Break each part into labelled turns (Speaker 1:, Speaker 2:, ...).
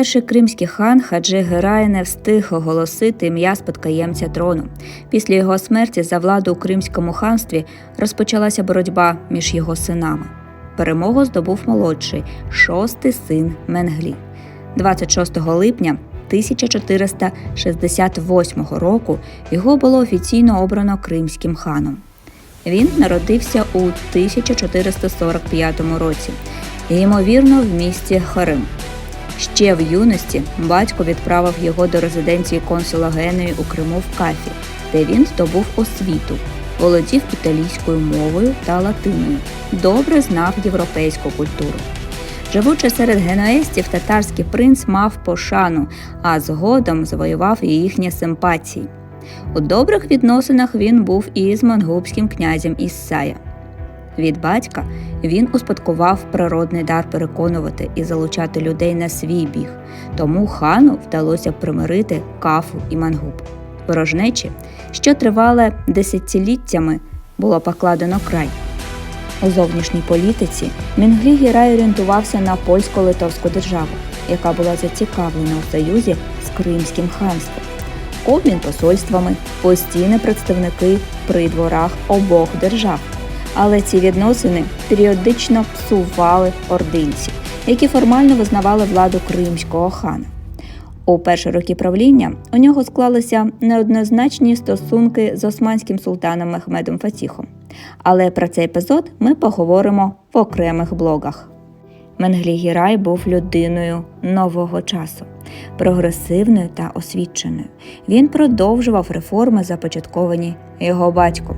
Speaker 1: Перший кримський хан Хаджи Герай не встиг оголосити ім'я спадкоємця трону. Після його смерті за владу у Кримському ханстві розпочалася боротьба між його синами. Перемогу здобув молодший, шостий син Менглі. 26 липня 1468 року його було офіційно обрано кримським ханом. Він народився у 1445 році, ймовірно, в місті Харим. Ще в юності батько відправив його до резиденції консула Генуї у Криму в Кафі, де він здобув освіту, володів італійською мовою та латиною, добре знав європейську культуру. Живучи серед генуестів, татарський принц мав пошану, а згодом завоював і їхні симпатії. У добрих відносинах він був і з монгубським князем Іссая. Від батька він успадкував природний дар переконувати і залучати людей на свій біг, тому хану вдалося примирити кафу і мангуб. Ворожнечі, що тривали десятиліттями, було покладено край. У зовнішній політиці Мінглі Гірай орієнтувався на польсько-литовську державу, яка була зацікавлена у союзі з Кримським ханством. Обмін посольствами, постійні представники при дворах обох держав. Але ці відносини періодично псували ординці, які формально визнавали владу кримського хана. У перші роки правління у нього склалися неоднозначні стосунки з османським султаном Мехмедом Фатіхом. Але про цей епізод ми поговоримо в окремих блогах. Менглі Гірай був людиною нового часу, прогресивною та освіченою. Він продовжував реформи, започатковані його батьком.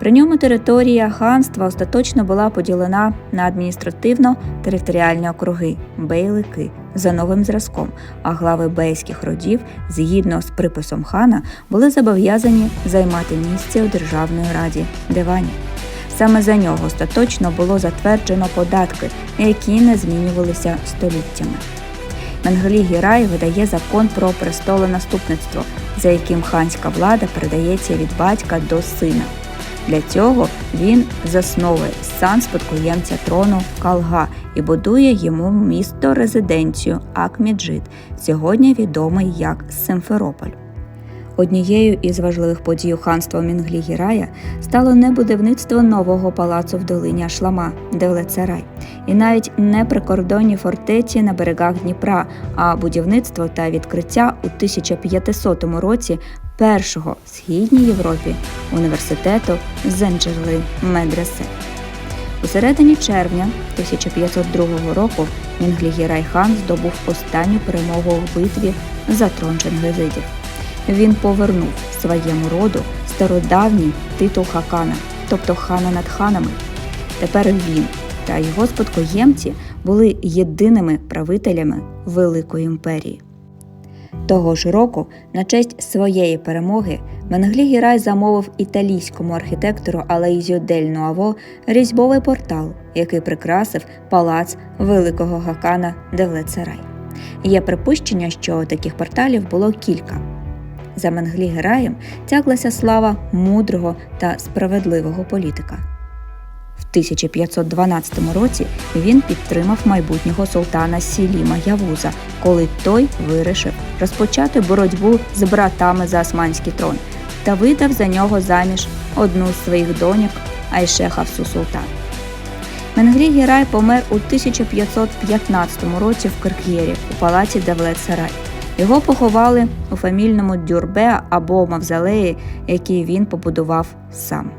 Speaker 1: При ньому територія ханства остаточно була поділена на адміністративно-територіальні округи бейлики за новим зразком, а глави бейських родів, згідно з приписом хана, були зобов'язані займати місце у Державної раді Дивані. Саме за нього остаточно було затверджено податки, які не змінювалися століттями. Менглі Гірай видає закон про престолонаступництво, за яким ханська влада передається від батька до сина. Для цього він засновує сан спадкоємця трону Калга і будує йому місто резиденцію Акміджит, сьогодні відомий як Симферополь. Однією із важливих подій у ханства Мінглі-Гірая стало не будівництво нового палацу в долині Ашлама Девлецарай, і навіть не прикордонні фортеці на берегах Дніпра, а будівництво та відкриття у 1500 році першого в східній Європі університету Зенджерли Медресе. У середині червня 1502 року Мінглі-Гірай хан здобув останню перемогу у битві за трон Чингизидів він повернув своєму роду стародавній титул хакана, тобто хана над ханами. Тепер він та його спадкоємці були єдиними правителями Великої імперії. Того ж року, на честь своєї перемоги, Менглі Гірай замовив італійському архітектору Алеїзіо дель Нуаво різьбовий портал, який прикрасив палац великого гакана Девлецарай. Є припущення, що таких порталів було кілька. За Менглі Гераєм тяглася слава мудрого та справедливого політика. В 1512 році він підтримав майбутнього султана Сіліма Явуза, коли той вирішив розпочати боротьбу з братами за османський трон та видав за нього заміж одну з своїх доньок Айше Хавсу Султан. Менглі Герай помер у 1515 році в Кирк'єрі у палаці Давлет Сарай. Його поховали у фамільному дюрбе або мавзолеї, який він побудував сам.